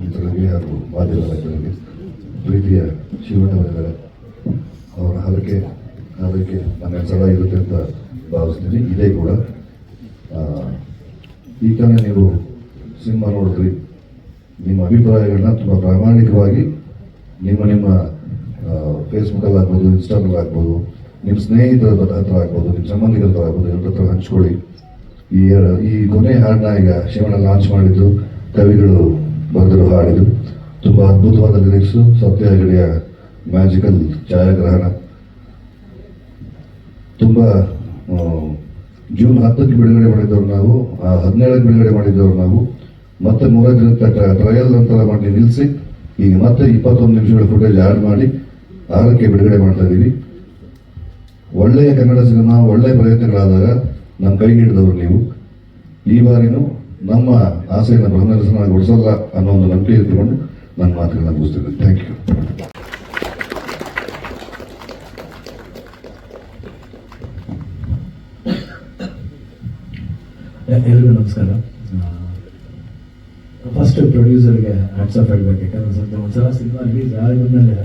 ಮಿತ್ರರಿಗೆ ಹಾಗೂ ಮಾಧ್ಯಮ ಪ್ರೀತಿಯ ಶಿವಣ್ಣವರಿದ್ದಾರೆ ಅವರ ಅದಕ್ಕೆ ಅದಕ್ಕೆ ನನ್ನ ಸಲ ಇರುತ್ತೆ ಅಂತ ಭಾವಿಸ್ತೀನಿ. ಇದೇ ಕೂಡ. ಈ ತಾನೇ ನೀವು ಸಿನಿಮಾ ನೋಡಿದ್ರಿ. ನಿಮ್ಮ ಅಭಿಪ್ರಾಯಗಳನ್ನ ತುಂಬ ಪ್ರಾಮಾಣಿಕವಾಗಿ ನಿಮ್ಮ ನಿಮ್ಮ ಫೇಸ್ಬುಕ್ಕಲ್ಲಿ ಆಗ್ಬೋದು ಇನ್ಸ್ಟಾಗ್ರಾಮ್ ಆಗ್ಬೋದು ನಿಮ್ಮ ಸ್ನೇಹಿತರ ಹತ್ರ ಆಗ್ಬೋದು, ನಿಮ್ಮ ಸಂಬಂಧಿಕರ ಹತ್ರ ಆಗ್ಬೋದು, ಎಲ್ಲರ ಹತ್ರ ಹಂಚ್ಕೊಳ್ಳಿ. ಈ ಈ ಕೊನೆ ಹಾಡನ್ನ ಈಗ ಶಿವಣ್ಣ ಲಾಂಚ್ ಮಾಡಿದ್ದು ಕವಿಗಳು ಬರೆದಿರೋ ಹಾಡಿದು ತುಂಬ ಅದ್ಭುತವಾದ ಲಿರಿಕ್ಸು ಸತ್ಯ ಹೆಗಡೆಯ ಮ್ಯಾಜಿಕಲ್ ಛಾಯಾಗ್ರಹಣ. ತುಂಬ ಜೂನ್ ಹತ್ತಕ್ಕೆ ಬಿಡುಗಡೆ ಮಾಡಿದ್ದವ್ರು ನಾವು ಹದಿನೇಳಕ್ಕೆ ಬಿಡುಗಡೆ ಮಾಡಿದ್ದವ್ರು ನಾವು. ಮತ್ತೆ ಮೂರೇ ದಿನ ಟ್ರಯಲ್ ನಂತರ ಮಾಡಿ ನಿಲ್ಲಿಸಿ, ಈಗ ಮತ್ತೆ ಇಪ್ಪತ್ತೊಂದು ನಿಮಿಷಗಳ ಫುಟೇಜ್ ಆ್ಯಡ್ ಮಾಡಿ, ಆರಕ್ಕೆ ಬಿಡುಗಡೆ ಮಾಡ್ತಾ ಇದ್ದೀವಿ. ಒಳ್ಳೆಯ ಕನ್ನಡ ಸಿನಿಮಾ, ಒಳ್ಳೆಯ ಪ್ರಯತ್ನಗಳಾದಾಗ ನಮ್ಮ ಕೈ ಹಿಡಿದವರು ನೀವು. ಈ ಬಾರಿನೂ ನಮ್ಮ ಆಸೆಯನ್ನು ಬ್ರಹ್ಮರಸನಾಗೊಳಿಸಲ್ಲ ಅನ್ನೋ ಒಂದು ನಂಬಿಕೆ ಇಟ್ಕೊಂಡು ನನ್ನ ಮಾತುಗಳನ್ನ ಮುಗಿಸ್ತೇನೆ ಥ್ಯಾಂಕ್ ಯು, ಎಲ್ರಿಗೂ ನಮಸ್ಕಾರ. ಫಸ್ಟ್ ಪ್ರೊಡ್ಯೂಸರ್ಗೆ ಹ್ಯಾಟ್ಸ್ ಆಫ್ ಹೇಳ್ಬೇಕು, ಯಾಕಂದ್ರೆ ಒಂದ್ಸಲ ಸಿನಿಮಾ ರಿಲೀಸ್ ಆದ್ಮೇಲೆ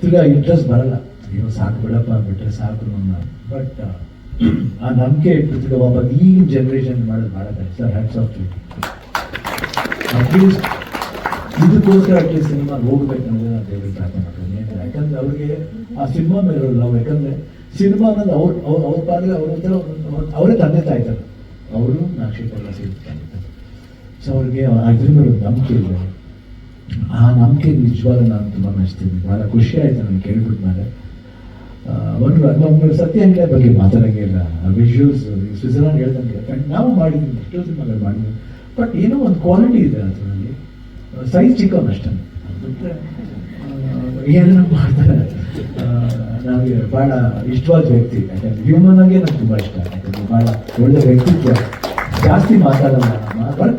ತಿರ್ಗಾ ಇಂಟ್ರೆಸ್ಟ್ ಬರಲ್ಲ. ಅಯ್ಯೋ, ಸಾಕು ಬಿಡಪ್ಪ ಬಿಟ್ಟರೆ ಸಾಕು ನನ್ನ ಬಟ್ ಆ ನಂಬಿಕೆ ಇಟ್ಟು ಒಬ್ಬ ಈಗಿನ ಜನರೇಷನ್ ಮಾಡೋದು ಭಾಳ ಕಷ್ಟ sir hats off at least ಇದಕ್ಕೋಸ್ಕರ ಅಟ್ಲೀಸ್ಟ್ ಸಿನಿಮಾ ಹೋಗ್ಬೇಕಂದ್ರೆ ನಾನು ದೇವರಿಗೆ ಪ್ರಾರ್ಥನೆ ಮಾಡ್ತೀನಿ. ಯಾಕಂದ್ರೆ ಅವ್ರಿಗೆ ಆ ಸಿನಿಮಾ ಮೇಲೆ ನಾವು ಯಾಕಂದ್ರೆ ಸಿನಿಮಾ ಅನ್ನೋದು ಅವ್ರ ಅವ್ರ ಅವ್ರ ಪಾಡಿಗೆ ಅವ್ರ ಹತ್ರ ಅವ್ರ- ತಂದೆ ತಾಯ್ತಾರೆ ಅವರು ನಾಕ್ಷಿಪಲ್ಲ ಸಿಗ್ತಾರೆ ಸೊ ಅವ್ರಿಗೆ ಅದ್ರ ಮೇಲೆ ಒಂದು ನಂಬಿಕೆ ಇದೆ. ಆ ನಂಬಿಕೆ ನಿಜವಾಗ ನಾನು ತುಂಬ ಮೆಚ್ತೀನಿ ಭಾಳ ಖುಷಿ ಆಯ್ತು ನನಗೆ ಕೇಳ್ಬಿಟ್ಟು ಮೇಲೆ ಒಂದು ಸತ್ಯ ಅಂಗಡಿ ಬಗ್ಗೆ ಮಾತಾಡಂಗಿಲ್ಲ ವಿಜುವಲ್ಸ್ ಸ್ವಿಟ್ಜರ್ಲ್ಯಾಂಡ್ ಹೇಳ್ದಂಗೆ. ಯಾಕಂದ್ರೆ ನಾವು ಮಾಡಿದ್ದೀವಿ ಎಷ್ಟೋ ಸಿನಿಮಾಗಳು ಮಾಡಿದ್ದೀವಿ ಬಟ್ ಏನೋ ಒಂದು ಕ್ವಾಲಿಟಿ ಇದೆ ಅದರಲ್ಲಿ. ಸೈಜ್ ಚಿಕ್ಕವನು ಅಷ್ಟೇ. ಬಿಟ್ಟರೆ ಮಾಡ್ತಾರೆ. ನಮಗೆ ಭಾಳ ಇಷ್ಟವಾದ ವ್ಯಕ್ತಿ. ಯಾಕಂದ್ರೆ ಹ್ಯೂಮನ್ ಆಗಿ ನಂಗೆ ತುಂಬ ಇಷ್ಟ. ಯಾಕಂದ್ರೆ ಭಾಳ ಒಳ್ಳೆ ವ್ಯಕ್ತಿತ್ವ. ಜಾಸ್ತಿ ಮಾತಾಡಲ್ಲ.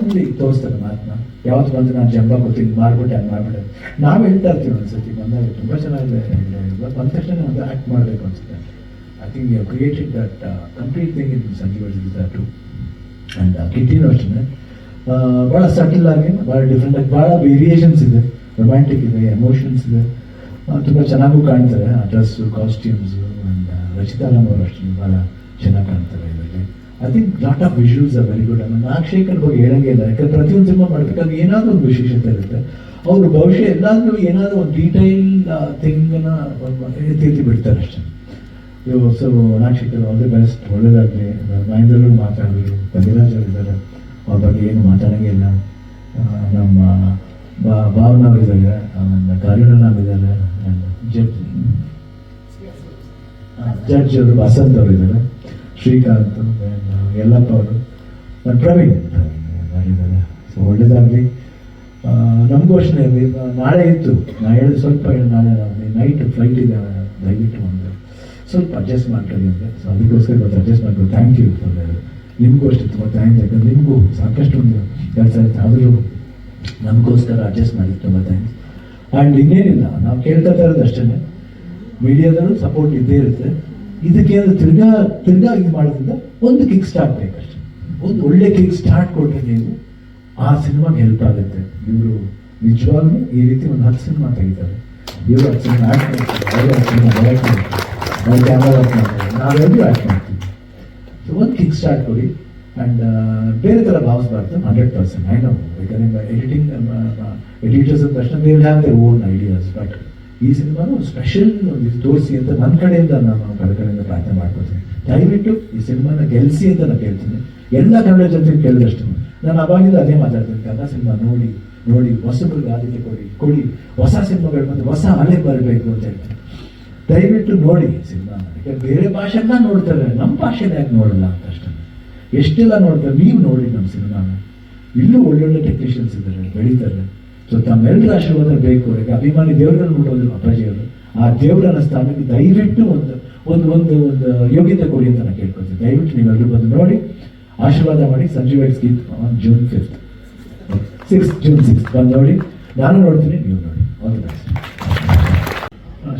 ತುಂಬ ತೋರಿಸ್ತಾರೆ ಮಾತನ್ನ ಯಾವತ್ತು ಬಂದು ನಾನು ಜಂಬ ಗೊತ್ತಿದ್ದು ಮಾಡ್ಬಿಟ್ಟೆ ಹಂಗೆ ಮಾಡ್ಬಿಟ್ಟೆ ನಾವು ಹೇಳ್ತಾ ಇರ್ತೀವಿ ಒಂದ್ಸತಿ ಬಂದಾಗ ತುಂಬ ಚೆನ್ನಾಗಿದೆ. ಬಂದ ತಕ್ಷಣ ಒಂದು ಆ್ಯಕ್ಟ್ ಮಾಡಬೇಕು ಅನ್ಸುತ್ತೆ. I think you created that complete thing in Sanjeev too and ಕಿಟ್ಟಿನೂ ಅಷ್ಟೇ ಭಾಳ ಸಟಲ್ ಆಗಿ ಭಾಳ ಡಿಫ್ರೆಂಟ್ ಆಗಿ ಭಾಳ ವೇರಿಯೇಷನ್ಸ್ ಇದೆ. ರೊಮ್ಯಾಂಟಿಕ್ ಇದೆ ಎಮೋಷನ್ಸ್ ಇದೆ. ತುಂಬ ಚೆನ್ನಾಗೂ ಕಾಣ್ತಾರೆ. ಆ ಡ್ರೆಸ್ಸು ಕಾಸ್ಟ್ಯೂಮ್ಸು ಆ್ಯಂಡ್ ರಚಿತಾ ಅವರು ಅಷ್ಟೇ ಭಾಳ ಚೆನ್ನಾಗಿ ಕಾಣ್ತಾರೆ. I think lot of visuals are very good ಆಮೇಲೆ ನಾಗಶೇಖರ್ ಬಗ್ಗೆ ಹೇಳಂಗೆ ಇಲ್ಲ ಯಾಕಂದ್ರೆ ಪ್ರತಿಯೊಂದು ಸಿನಿಮಾ ಮಾಡ್ಬೇಕಾದ್ರೆ ಏನಾದರೂ ಒಂದು ವಿಶೇಷತೆ ಇರುತ್ತೆ. ಅವರು ಬಹುಶಃ ಎಲ್ಲಾದ್ರೂ ಏನಾದರೂ ಒಂದು ಡೀಟೈಲ್ ಥಿಂಗನ್ನ ಎತ್ತಿ ಬಿಡ್ತಾರೆ ಅಷ್ಟೇ. ಇವು ಸೊ ನಾಗಶೇಖರ್ ದಿ ಬೆಸ್ಟ್ ಒಳ್ಳೇದಾಗಲಿ. ಮಹೇಂದ್ರಗಳು ಮಾತಾಡಲಿ. ಬಲಿರಾಜ್ ಅವರು ಇದ್ದಾರೆ. ಅವ್ರ ಬಗ್ಗೆ ಏನು ಮಾತಾಡಂಗೆ ಇಲ್ಲ. ನಮ್ಮ ಬಾ ಅವರಿದ್ದಾರೆ ಅವರು ಆಮೇಲೆ ಕರುಣ ಇದ್ದಾರೆ ಜಡ್ಜ್. ಜಡ್ಜ್ ಅವರು ವಸಂತ್ ಅವರು ಇದ್ದಾರೆ ಶ್ರೀಕಾಂತ್ ಎಲ್ಲ ಯಲ್ಲಪ್ಪ ಅವರು ಪ್ರವೀಣ್ ಸೊ ಒಳ್ಳೇದಾಗಲಿ. ನಮಗೂ ಅಷ್ಟೇ. ನಾಳೆ ಇತ್ತು ನಾ ಹೇಳಿದ ಸ್ವಲ್ಪ ನಾಳೆ ನೈಟ್ ಫ್ಲೈಟ್ ಇದೆ ದಯವಿಟ್ಟು ಒಂದು ಸ್ವಲ್ಪ ಅಡ್ಜಸ್ಟ್ ಮಾಡ್ಕೊಳ್ಳಿ ಅಂದರೆ ಸೊ ಅದಕ್ಕೋಸ್ಕರ ಇವತ್ತು ಅಡ್ಜಸ್ಟ್ ಮಾಡ್ಕೊಂಡು ಥ್ಯಾಂಕ್ ಯು ಫಾರ್ ನಿಮಗೂ ಅಷ್ಟೇ ತುಂಬ ಥ್ಯಾಂಕ್ಸ್ ಯಾಕಂದ್ರೆ ನಿಮಗೂ ಸಾಕಷ್ಟು ಒಂದು ಕೆಲಸ ಇರುತ್ತೆ ಆದರೂ ನಮಗೋಸ್ಕರ ಅಡ್ಜಸ್ಟ್ ಮಾಡಿ ತುಂಬ ಥ್ಯಾಂಕ್ಸ್ ಆ್ಯಂಡ್ ಇನ್ನೇನಿಲ್ಲ, ನಾವು ಕೇಳ್ತಾ ಇರೋದು ಅಷ್ಟೇ ಮೀಡಿಯಾದಲ್ಲೂ ಸಪೋರ್ಟ್ ಇದ್ದೇ ಇರುತ್ತೆ. ಇದಕ್ಕೆ ಏನಾದ್ರು ತಿರ್ಗಾ ತಿರ್ಗಾ ಇದು ಮಾಡೋದ್ರಿಂದ ಒಂದು ಕಿಕ್ ಸ್ಟಾರ್ಟ್ ಬೇಕಷ್ಟೆ. ಒಂದು ಒಳ್ಳೆ ಕಿಕ್ ಸ್ಟಾರ್ಟ್ ಕೊಟ್ಟರೆ ನೀವು ಆ ಸಿನಿಮಾಗೆ ಹೆಲ್ಪ್ ಆಗುತ್ತೆ. ಇವರು ನಿಜವಾಗ್ಲೂ ಈ ರೀತಿ ಒಂದು ಹತ್ತು ಸಿನಿಮಾ ತೆಗಿತಾರೆ. ಇವರು ಹತ್ತು ಸಿನಿಮಾ ಆ್ಯಕ್ಟ್ ಮಾಡ್ತಾರೆ. ಹತ್ತು ಸಿನಿಮಾ ಡೈರೆಕ್ಟ್ ಮಾಡ್ತಾರೆ. ಅವ್ರು ಕ್ಯಾಮ್ರಾ ವರ್ಕ್ ಮಾಡ್ತಾರೆ ನಾವೆಲ್ಲರೂ ಆ್ಯಕ್ಟ್ ಮಾಡ್ತೀವಿ. ಸೊ ಒಂದು ಕಿಕ್ ಸ್ಟಾರ್ಟ್ ಕೊಡಿ. ಆ್ಯಂಡ್ ಬೇರೆ ಥರ ಭಾವಿಸ್ಬಾರ್ದು ಹಂಡ್ರೆಡ್ ಪರ್ಸೆಂಟ್ ಐ ನೋ ಯಾಕಂದರೆ ಎಡಿಟಿಂಗ್ ಎಡಿಟರ್ಸ್ ತಕ್ಷಣ they have their own ideas but ಈ ಸಿನಿಮಾನು ಸ್ಪೆಷಲ್ ತೋರಿಸಿ ಅಂತ ನನ್ನ ಕಡೆಯಿಂದ ನಾನು ಕಡೆ ಕಡೆಯಿಂದ ಪ್ರಾರ್ಥನೆ ಮಾಡ್ಕೊಳ್ತೀನಿ. ದಯವಿಟ್ಟು ಈ ಸಿನಿಮಾನ ಗೆಲ್ಸಿ ಅಂತ ನಾನು ಕೇಳ್ತೀನಿ. ಎಲ್ಲ ಕನ್ನಡ ಜನತೆ ಕೇಳಿದಷ್ಟು ನಾನು ಅವಾಗಿಂದ ಅದೇ ಮಾತಾಡ್ತೀನಿ ಕನ್ನಡ ಸಿನಿಮಾ ನೋಡಿ ನೋಡಿ ಹೊಸಬ್ರಿಗೆ ಆದ್ಯತೆ ಕೊಡಿ ಕೊಡಿ, ಹೊಸ ಸಿನಿಮಾಗಳು ಬಂದು ಹೊಸ ಅಲೆ ಬರಬೇಕು ಅಂತ ಹೇಳ್ತೀನಿ. ದಯವಿಟ್ಟು ನೋಡಿ ಸಿನಿಮಾ ಬೇರೆ ಭಾಷೆನ ನೋಡ್ತಾರೆ ನಮ್ಮ ಭಾಷೆನ ಯಾಕೆ ನೋಡಲ್ಲ ಅಂತ ಅಷ್ಟೇ. ಎಷ್ಟೆಲ್ಲ ನೋಡ್ತಾರೆ, ನೀವು ನೋಡಿ ನಮ್ಮ ಸಿನಿಮಾನ. ಇಲ್ಲೂ ಒಳ್ಳೊಳ್ಳೆ ಟೆಕ್ನಿಷಿಯನ್ಸ್ ಇದ್ದಾರೆ, ಬೆಳೀತಾರೆ. ಸೊ ತಮ್ಮೆಲ್ಲರ ಆಶೀರ್ವಾದ ಬೇಕು ಈಗ ಅಭಿಮಾನಿ ದೇವರನ್ನು ನೋಡೋದು ಅಪ್ಪಾಜಿಯವರು ಆ ದೇವರನ್ನ ಸ್ಥಾನಕ್ಕೆ ದಯವಿಟ್ಟು ಒಂದು ಒಂದು ಒಂದು ಒಂದು ಯೋಗ್ಯತೆ ಕೊಡಿ ಅಂತ ನಾನು ಕೇಳ್ಕೊಳ್ತೀನಿ. ದಯವಿಟ್ಟು ನೀವೆಲ್ಲರೂ ಬಂದು ನೋಡಿ. ಆಶೀರ್ವಾದ ಮಾಡಿ. Sanjeev X Geeth on June fifth six June six ಬಂದು ನೋಡಿ. ನಾನು ನೋಡ್ತೀನಿ, ನೀವು ನೋಡಿ. ಆಲ್ ದಿ ಬೆಸ್ಟ್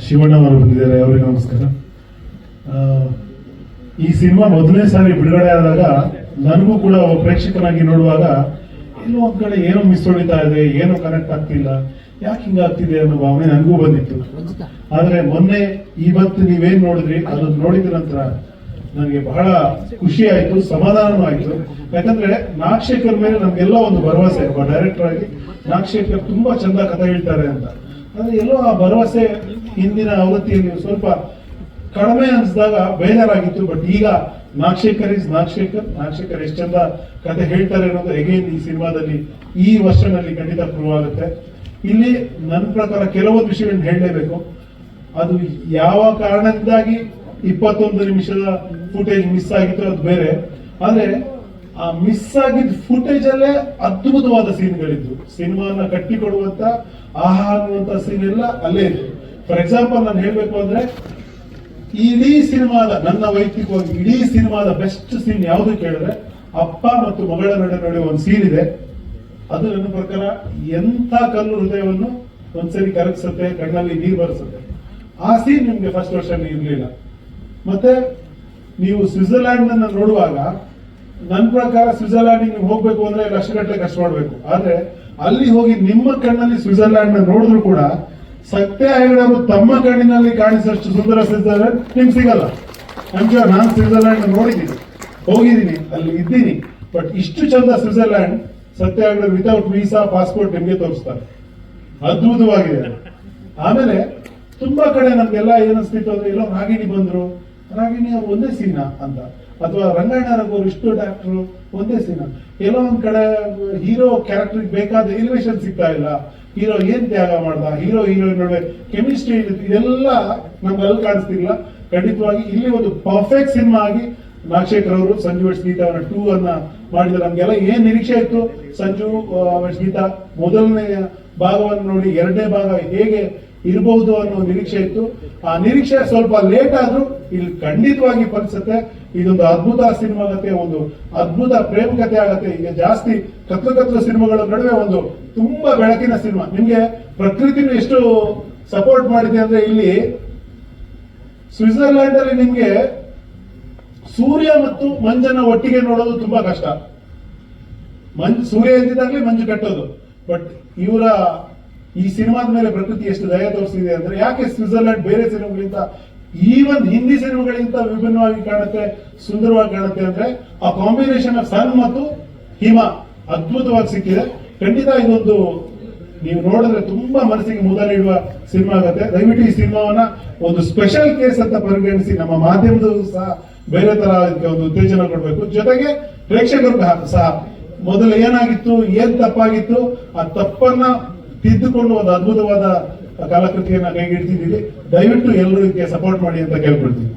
ಶಿವಣ್ಣ ಅವರು ಬಂದಿದ್ದಾರೆ. ಅವರಿಗೆ ನಮಸ್ಕಾರ. ಈ ಸಿನಿಮಾ ಮೊದಲನೇ ಸಾರಿ ಬಿಡುಗಡೆ ಆದಾಗ, ನನಗೂ ಕೂಡ ಪ್ರೇಕ್ಷಕನಾಗಿ ನೋಡುವಾಗ ಎಲ್ಲೋ ಒಂದ್ ಕಡೆ ಏನೋ ಮಿಸ್ ಹೊಡಿತಾ ಇದೆ, ಏನೋ ಕನೆಕ್ಟ್ ಆಗ್ತಿಲ್ಲ. ಯಾಕೆ ಹಿಂಗಾಗ್ತಿದೆ ಅನ್ನೋ ಭಾವನೆ ನನಗೂ ಬಂದಿತ್ತು. ಆದ್ರೆ ಮೊನ್ನೆ ಇವತ್ತು ನೀವೇನ್ ನೋಡಿದ್ರಿ, ಅದನ್ನ ನೋಡಿದ ನಂತರ ನನಗೆ ಬಹಳ ಖುಷಿ ಆಯ್ತು ಸಮಾಧಾನನೂ ಆಯ್ತು. ಯಾಕಂದ್ರೆ ನಾಗಶೇಖರ್ ಮೇಲೆ ನಮ್ಗೆಲ್ಲ ಒಂದು ಭರವಸೆ, ಒಬ್ಬ ಡೈರೆಕ್ಟರ್ ಆಗಿ ನಾಗಶೇಖರ್ ತುಂಬಾ ಚಂದ ಕಥೆ ಹೇಳ್ತಾರೆ ಅಂತ. ಆದ್ರೆ ಎಲ್ಲೋ ಆ ಭರವಸೆ ಹಿಂದಿನ ಅವಧಿಯಲ್ಲಿ ಸ್ವಲ್ಪ ಕಡಿಮೆ ಅನ್ಸಿದಾಗ ಬೇಜಾರಾಗಿತ್ತು ಬಟ್ ಈಗ ನಾಗಶೇಖರ್ ಇಸ್ ನಾಗಶೇಖರ್ ನಾಗಶೇಖರ್ ಎಷ್ಟು ಚಂದ ಕತೆ ಹೇಳ್ತಾರೆ ಅನ್ನೋದು ಎಗೇನ್ ಈ ಸಿನಿಮಾದಲ್ಲಿ ಈ ವರ್ಷನಲ್ಲಿ ಖಂಡಿತ ಪ್ರೂವ್ ಆಗುತ್ತೆ. ಇಲ್ಲಿ ನನ್ನ ಪ್ರಕಾರ ಕೆಲವೊಂದು ವಿಷಯಗಳನ್ನ ಹೇಳಲೇಬೇಕು. ಅದು ಯಾವ ಕಾರಣದಿಂದಾಗಿ ಇಪ್ಪತ್ತೊಂದು ನಿಮಿಷದ ಫುಟೇಜ್ ಮಿಸ್ ಆಗಿತ್ತು ಅದು ಬೇರೆ. ಆದ್ರೆ ಆ ಮಿಸ್ ಆಗಿದ್ದ ಫುಟೇಜ್ ಅಲ್ಲೇ ಅದ್ಭುತವಾದ ಸೀನ್ಗಳಿದ್ದು ಸಿನಿಮಾನ ಕಟ್ಟಿಕೊಡುವಂತ, ಆಹಾ ಅನ್ನುವಂತ ಸೀನ್ ಎಲ್ಲ ಅಲ್ಲೇ ಇತ್ತು ಫಾರ್ ಎಕ್ಸಾಂಪಲ್ ನಾನು ಹೇಳ್ಬೇಕು ಅಂದ್ರೆ ಇಡೀ ಸಿನಿಮಾದ, ನನ್ನ ವೈಯಕ್ತಿಕವಾಗಿ ಇಡೀ ಸಿನಿಮಾದ ಬೆಸ್ಟ್ ಸೀನ್ ಯಾವುದು ಕೇಳಿದ್ರೆ, ಅಪ್ಪ ಮತ್ತು ಮಗಳ ನಡುವೆ ನಡುವೆ ಒಂದು ಸೀನ್ ಇದೆ. ಅದು ನನ್ನ ಪ್ರಕಾರ ಎಂಥ ಕಲ್ಲು ಹೃದಯವನ್ನು ಒಂದ್ಸರಿ ಕರಗಿಸುತ್ತೆ, ಕಣ್ಣಲ್ಲಿ ನೀರು ಬರೆಸುತ್ತೆ. ಆ ಸೀನ್ ನಿಮ್ಗೆ ಫಸ್ಟ್ ವರ್ಷನ್ ಇರಲಿಲ್ಲ. ಮತ್ತೆ ನೀವು ಸ್ವಿಟ್ಜರ್ಲ್ಯಾಂಡ್ ಅನ್ನ ನೋಡುವಾಗ ನನ್ನ ಪ್ರಕಾರ ಸ್ವಿಟ್ಜರ್ಲ್ಯಾಂಡ್ ನೀವು ಹೋಗ್ಬೇಕು ಅಂದ್ರೆ ಲಕ್ಷಗಟ್ಟಲೆ ಕಷ್ಟ ಮಾಡಬೇಕು. ಆದ್ರೆ ಅಲ್ಲಿ ಹೋಗಿ ನಿಮ್ಮ ಕಣ್ಣಲ್ಲಿ ಸ್ವಿಟ್ಜರ್ಲ್ಯಾಂಡ್ ನೋಡಿದ್ರು ಕೂಡ ಸತ್ಯ ಅವರು ತಮ್ಮ ಕಣ್ಣಿನಲ್ಲಿ ಕಾಣಿಸಷ್ಟು ಸುಂದರ ಸ್ವಿಟ್ಜರ್ಲೆಂಡ್ ನಿಮ್ಗೆ ಸಿಗಲ್ಲ. ನಮ್ಗೆ ನಾನು ಸ್ವಿಟ್ಜರ್ಲ್ಯಾಂಡ್ ನೋಡಿದ್ದೀನಿ. ಹೋಗಿದ್ದೀನಿ, ಅಲ್ಲಿ ಇದ್ದೀನಿ. ಬಟ್ ಇಷ್ಟು ಚಂದ ಸ್ವಿಟ್ಜರ್ಲ್ಯಾಂಡ್ ಸತ್ಯ ಹೆಗಡೆ ವಿತೌಟ್ ವೀಸಾ ಪಾಸ್ಪೋರ್ಟ್ ನಿಮ್ಗೆ ತೋರಿಸ್ತಾರೆ. ಅದ್ಭುತವಾಗಿದೆ. ಆಮೇಲೆ ತುಂಬಾ ಕಡೆ ನಮ್ಗೆಲ್ಲ ಏನಿಸ್ತಿತ್ತು ಅಂದ್ರೆ ಎಲ್ಲೋ ರಾಗಿಣಿ ಬಂದ್ರು. ರಾಗಿಣಿ ಅವ್ರು ಒಂದೇ ಸೀನ ಅಂತ. ಅಥವಾ ರಂಗಣ್ಣರವರು ಇಷ್ಟು ಡಾಕ್ಟ್ರು ಒಂದೇ ಸೀನ. ಎಲ್ಲೋ ಒಂದ್ ಕಡೆ ಹೀರೋ ಕ್ಯಾರೆಕ್ಟರ್ ಬೇಕಾದ ಎಲಿವೇಶನ್ ಸಿಗ್ತಾ ಇಲ್ಲ. ಹೀರೋ ಏನ್ ತ್ಯಾಗ ಮಾಡ್ದ? ಹೀರೋ, ಹೀರೋಯಿನ್ ನಡುವೆ ಕೆಮಿಸ್ಟ್ರಿ ಇದೆಲ್ಲ ನಮ್ಗೆ ಅಲ್ಲಿ ಕಾಣಿಸ್ತಿಲ್ಲ ಖಂಡಿತವಾಗಿ ಇಲ್ಲಿ ಒಂದು ಪರ್ಫೆಕ್ಟ್ ಸಿನಿಮಾ ಆಗಿ ನಾಗಶೇಖರ್ ಅವರು ಸಂಜು ಸ್ಮಿತಾ ಅವರ ಟೂ ಅನ್ನ ಮಾಡಿದ ನಮ್ಗೆಲ್ಲ ಏನ್ ನಿರೀಕ್ಷೆ ಇತ್ತು? ಸಂಜು ಸ್ಮಿತಾ ಮೊದಲನೇ ಭಾಗವನ್ನು ನೋಡಿ ಎರಡನೇ ಭಾಗ ಹೇಗೆ ಇರಬಹುದು ಅನ್ನೋ ನಿರೀಕ್ಷೆ ಇತ್ತು. ಆ ನಿರೀಕ್ಷೆ ಸ್ವಲ್ಪ ಲೇಟ್ ಆದ್ರೂ ಇಲ್ಲಿ ಖಂಡಿತವಾಗಿ ಫಲಿಸುತ್ತೆ ಇದೊಂದು ಅದ್ಭುತ ಸಿನಿಮಾ ಆಗತ್ತೆ ಒಂದು ಅದ್ಭುತ ಪ್ರೇಮ ಕಥೆ ಆಗತ್ತೆ. ಈಗ ಜಾಸ್ತಿ ಕತ್ಲು ಕತ್ಲು ಸಿನಿಮಾಗಳ ನಡುವೆ ಒಂದು ತುಂಬಾ ಬೆಳಕಿನ ಸಿನಿಮಾ. ನಿಮ್ಗೆ ಪ್ರಕೃತಿನೂ ಎಷ್ಟು ಸಪೋರ್ಟ್ ಮಾಡಿದೆ ಅಂದ್ರೆ ಇಲ್ಲಿ ಸ್ವಿಟ್ಜರ್ಲ್ಯಾಂಡ್ ಅಲ್ಲಿ ನಿಮ್ಗೆ ಸೂರ್ಯ ಮತ್ತು ಮಂಜನ್ನ ಒಟ್ಟಿಗೆ ನೋಡೋದು ತುಂಬಾ ಕಷ್ಟ. ಮಂಜು, ಸೂರ್ಯ ಇದ್ದಿದ್ದಾಗಲೇ ಮಂಜು ಕಟ್ಟೋದು. ಬಟ್ ಇವರ ಈ ಸಿನಿಮಾದ ಮೇಲೆ ಪ್ರಕೃತಿ ಎಷ್ಟು ದಯ ತೋರಿಸಿದೆ ಅಂದ್ರೆ ಯಾಕೆ ಸ್ವಿಟ್ಜರ್ಲೆಂಡ್ ಬೇರೆ ಸಿನಿಮಾಗಳಿಂದ, ಈವನ್ ಹಿಂದಿ ಸಿನಿಮಾಗಳಿಗಿಂತ ವಿಭಿನ್ನವಾಗಿ ಕಾಣುತ್ತೆ, ಸುಂದರವಾಗಿ ಕಾಣುತ್ತೆ ಅಂದ್ರೆ ಆ ಕಾಂಬಿನೇಷನ್ ಆಫ್ ಸನ್ ಮತ್ತು ಹಿಮ ಅದ್ಭುತವಾಗಿ ಸಿಕ್ಕಿದೆ. ಖಂಡಿತ ಇದೊಂದು ನೀವು ನೋಡಿದ್ರೆ ತುಂಬಾ ಮನಸ್ಸಿಗೆ ಮುದ ನೀಡುವ ಸಿನಿಮಾ ಆಗುತ್ತೆ. ದಯವಿಟ್ಟು ಈ ಸಿನಿಮಾವನ್ನ ಒಂದು ಸ್ಪೆಷಲ್ ಕೇಸ್ ಅಂತ ಪರಿಗಣಿಸಿ, ನಮ್ಮ ಮಾಧ್ಯಮದ ಸಹ ಬೇರೆ ತರ ಒಂದು ಉತ್ತೇಜನ ಕೊಡಬೇಕು. ಜೊತೆಗೆ ಪ್ರೇಕ್ಷಕರು ಸಹ, ಮೊದಲು ಏನಾಗಿತ್ತು, ಏನ್ ತಪ್ಪಾಗಿತ್ತು, ಆ ತಪ್ಪನ್ನ ತಿದ್ದುಕೊಂಡು ಒಂದು ಅದ್ಭುತವಾದ ಕಲಾಕೃತಿಯನ್ನ ಕೈಗೆಡ್ತಿದ್ದೀವಿ ದಯವಿಟ್ಟು ಎಲ್ಲರೂ ಇದಕ್ಕೆ ಸಪೋರ್ಟ್ ಮಾಡಿ ಅಂತ ಕೇಳ್ಕೊಳ್ತೀನಿ.